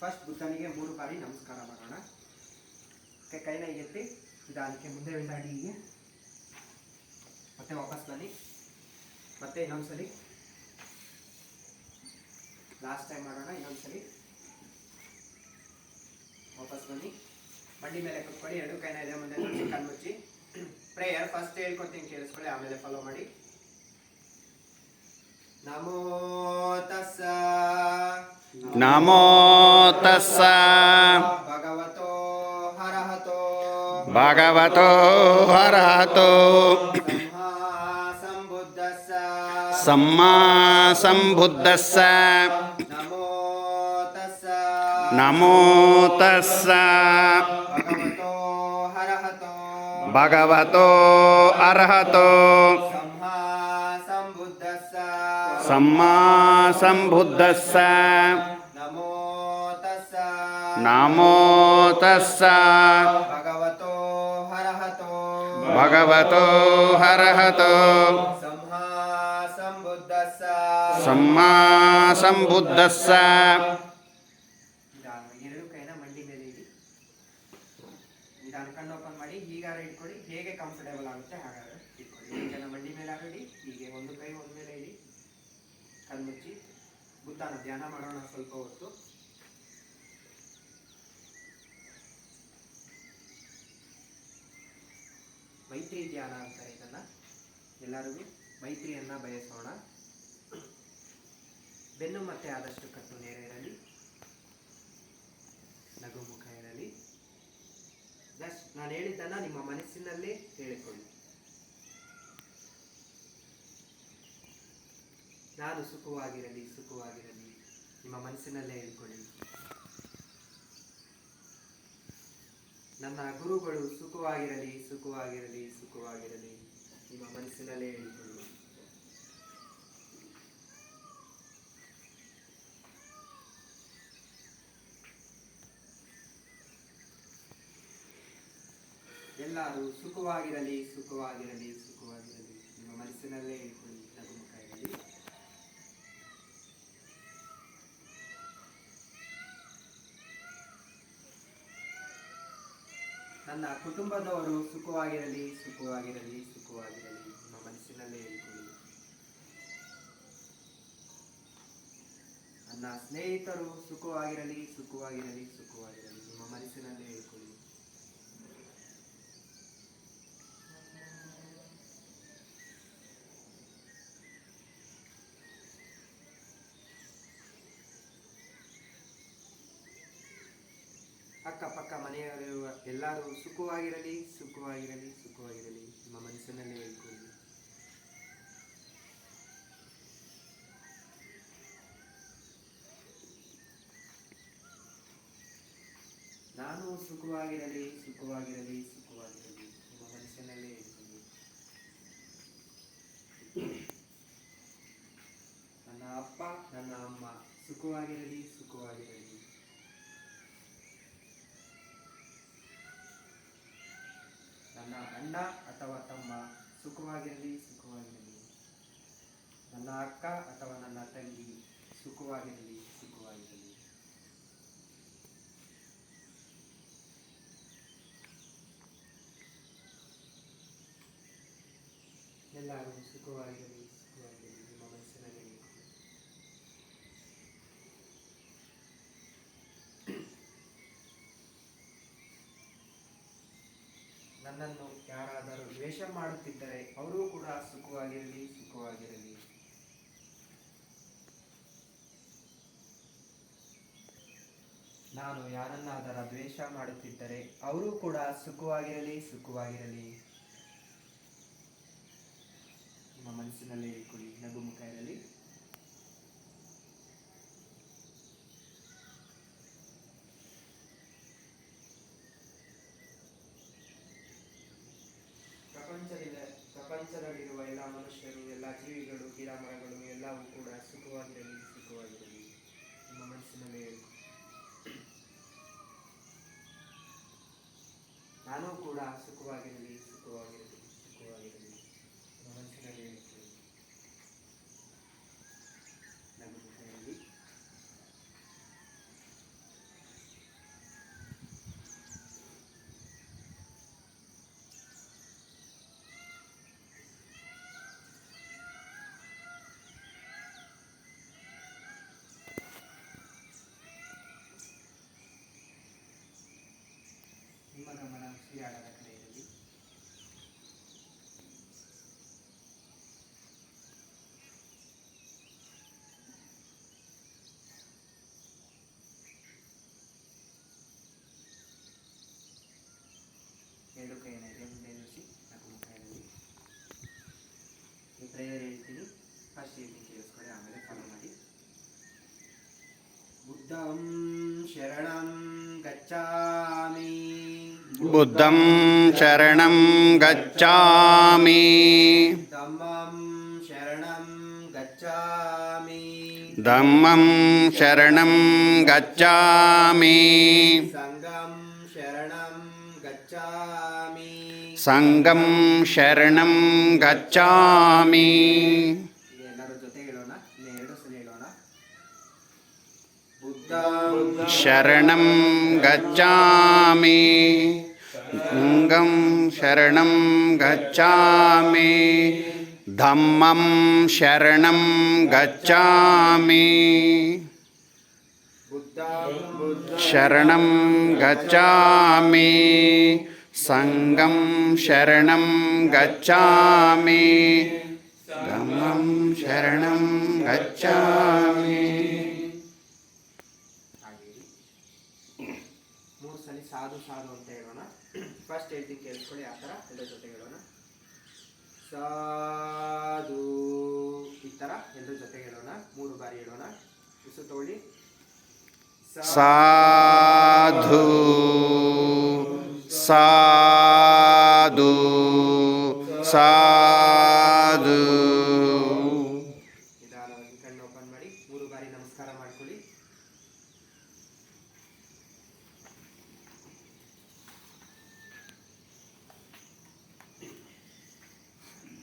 First ಬುದ್ಧನಿಗೆ ಮೂರು ಬಾರಿ ನಮಸ್ಕಾರ ಮಾಡೋಣ. ಕೈನ ಎತ್ತಿ ನಿಧಾನಕ್ಕೆ ಮುಂದೆ ಹಿಂದಾಡಿ ಮತ್ತೆ ವಾಪಸ್ ಬನ್ನಿ. ಮತ್ತೆ ಇನ್ನೊಂದ್ಸಲಿ. ಲಾಸ್ಟ್ ಟೈಮ್ ಮಾಡೋಣ, ಇನ್ನೊಂದ್ಸಲಿ. ವಾಪಸ್ ಬನ್ನಿ. ಮಂಡಿ ಮೇಲೆ ಕುತ್ಕೊಳ್ಳಿ. ಎರಡು ಕೈನ ಇದೆ ಮುಂದೆ ಕಣ್ಮುಚ್ಚಿ ಪ್ರೇಯರ್ ಫಸ್ಟ್ ಹೇಳ್ಕೊಡ್ತೀನಿ, ಕೇಳಿಸ್ಕೊಳ್ಳಿ, ಆಮೇಲೆ ಫಾಲೋ ಮಾಡಿ. ನಮೋ ತಸ್ಸ නමෝතස්ස භගවතෝ හරහතෝ සම්මා සම්බුද්දස්ස නමෝතස්ස භගවතෝ අරහතෝ सम्मा सम्बुद्धस्स नमो तस्स भगवतो हरहतो भगवतो हरहतो सम्मा सम्बुद्धस्स ಬುದ್ಧನ ಧ್ಯಾನ ಮಾಡೋಣ ಸ್ವಲ್ಪ ಹೊತ್ತು. ಮೈತ್ರಿ ಧ್ಯಾನ ಅಂತಾರೆ ಇದನ್ನ. ಎಲ್ಲರಿಗೂ ಮೈತ್ರಿಯನ್ನ ಬಯಸೋಣ. ಬೆನ್ನು ಮತ್ತೆ ಆದಷ್ಟು ಕಟ್ಟು ನೇರ ಇರಲಿ. ನಗು ಮುಖ ಇರಲಿ. ಜಸ್ಟ್ ನಾನು ಹೇಳಿದ್ದನ್ನ ನಿಮ್ಮ ಮನಸ್ಸಿನಲ್ಲೇ ಹೇಳಿಕೊಳ್ಳಿ. ನಾನು ಸುಖವಾಗಿರಲಿ ಸುಖವಾಗಿರಲಿ. ನಿಮ್ಮ ಮನಸ್ಸಿನಲ್ಲೇ ಹೇಳ್ಕೊಳ್ಳಿ ನನ್ನ ಗುರುಗಳು ಸುಖವಾಗಿರಲಿ ಸುಖವಾಗಿರಲಿ ಸುಖವಾಗಿರಲಿ. ನಿಮ್ಮ ಮನಸ್ಸಿನಲ್ಲೇ ಹೇಳಿಕೊಳ್ಳಿ ಎಲ್ಲರೂ ಸುಖವಾಗಿರಲಿ ಸುಖವಾಗಿರಲಿ ಸುಖವಾಗಿರಲಿ ನಿಮ್ಮ ಮನಸ್ಸಿನಲ್ಲೇ ಹೇಳ್ಕೊಳ್ಳಿ ನಗು ಮುಖ ಇರಲಿ ನನ್ನ ಕುಟುಂಬದವರು ಸುಖವಾಗಿರಲಿ ಸುಖವಾಗಿರಲಿ ಸುಖವಾಗಿರಲಿ ನಿಮ್ಮ ಮನಸ್ಸಿನಲ್ಲೇ ಹೇಳ್ಕೊಳ್ಳಿ ನನ್ನ ಸ್ನೇಹಿತರು ಸುಖವಾಗಿರಲಿ ಸುಖವಾಗಿರಲಿ ಸುಖವಾಗಿರಲಿ ನಿಮ್ಮ ಮನಸ್ಸಿನಲ್ಲೇ ಹೇಳ್ಕೊಳ್ಳಿ ಅಕ್ಕಪಕ್ಕ ಮನೆಯಲ್ಲಿರುವ ಎಲ್ಲರೂ ಸುಖವಾಗಿರಲಿ ಸುಖವಾಗಿರಲಿ ಸುಖವಾಗಿರಲಿ. ನಿಮ್ಮ ಮನಸ್ಸಿನಲ್ಲಿ ಹೇಳ್ಕೊಳ್ಳಿ. ನಾನು ಸುಖವಾಗಿರಲಿ ಸುಖವಾಗಿರಲಿ ಸುಖವಾಗಿರಲಿ. ನಿಮ್ಮ ಮನಸ್ಸಿನಲ್ಲೇ ಹೇಳ್ಕೊಳ್ಳಿ. ನನ್ನ ಅಪ್ಪ, ನನ್ನ ಅಮ್ಮ ಸುಖವಾಗಿರಲಿ ನನ್ನ ಅಣ್ಣ ಅಥವಾ ತಮ್ಮ ಸುಖವಾಗಿರಲಿ ಸುಖವಾಗಿರಲಿ. ನನ್ನ ಅಕ್ಕ ಅಥವಾ ನನ್ನ ತಂಗಿ ಸುಖವಾಗಿರಲಿ ಸುಖವಾಗಿರಲಿ. ಎಲ್ಲರೂ ಸುಖವಾಗಿರಲಿ ಸುಖವಾಗಿರಲಿ ನಿಮ್ಮ ಮನಸ್ಸಿನಲ್ಲಿ ಇಟ್ಕೊಳ್ಳಿ. ನನ್ನನ್ನು ಯಾರಾದರೂ ದ್ವೇಷ ಮಾಡುತ್ತಿದ್ದರೆ ಅವರೂ ಕೂಡ ಸುಖವಾಗಿರಲಿ ಸುಖವಾಗಿರಲಿ. ನಾನು ಯಾರನ್ನಾದರ ದ್ವೇಷ ಮಾಡುತ್ತಿದ್ದರೆ ಅವರೂ ಕೂಡ ಸುಖವಾಗಿರಲಿ ಸುಖವಾಗಿರಲಿ. ನಿಮ್ಮ ಮನಸ್ಸಿನಲ್ಲಿ ಇಟ್ಕೊಳ್ಳಿ ನಗು ಮುಖ ಇರಲಿ. ಪ್ರಪಂಚದಲ್ಲಿರುವ ಎಲ್ಲ ಮನುಷ್ಯರು, ಎಲ್ಲ ಜೀವಿಗಳು, ಗಿಡ ಮರಗಳು, ಎಲ್ಲವೂ ಕೂಡ ಸುಖವಾಗಿರಲಿ ಸುಖವಾಗಿರಲಿ. ನಿಮ್ಮ ಮನಸ್ಸಿನಲ್ಲಿ ನಾನು ಕೂಡ ಸುಖವಾಗಿರಲಿ ಸುಖವಾಗಿರಲಿ ಸುಖವಾಗಿರಲಿ. ನಿಮ್ಮ ಮನಸ್ಸಿನಲ್ಲಿ ಬುದ್ಧಂ ಶರಣಂ ಗಚ್ಚಾಮಿ ಬುದ್ಧಂ ಶರಣಂ ಗಚ್ಚಾಮಿ ಧಮ್ಮಂ ಶರಣಂ ಗಚ್ಚಾಮಿ ಧಮ್ಮಂ ಶರಣಂ ಗಚ್ಚಾಮಿ ಸಂಗಂ ಶರಣಂ ಗಚ್ಚಾಮಿ ಸಂಗಂ ಶರಣಂ ಗಚ್ಚಾಮಿ ಈಗ ಎಲ್ಲರ ಜೊತೆ ಹೇಳೋಣ ಇಲ್ಲಿ ಎರಡು ಸಲ ಹೇಳೋಣ शरणं गच्छामि। गङ्गं शरणं गच्छामि। धम्मं शरणं गच्छामि। शरणं गच्छामि। सङ्गं शरणं गच्छामि। धं शरणं गच्छामि। ಸಾಧು ಅಂತ ಹೇಳೋಣ. ಫಸ್ಟ್ ಹೇಳ್ತೀನಿ ಕೇಳಿಸ್ಕೊಳ್ಳಿ, ಆ ಥರ ಎಲ್ಲರ ಜೊತೆ ಹೇಳೋಣ. ಸಾಧು ಈ ಥರ ಎಲ್ಲರ ಜೊತೆ ಹೇಳೋಣ. ಮೂರು ಬಾರಿ ಹೇಳೋಣ. ಉಸು ತಗೊಳ್ಳಿ ಸಾಧು ಸಾಧು.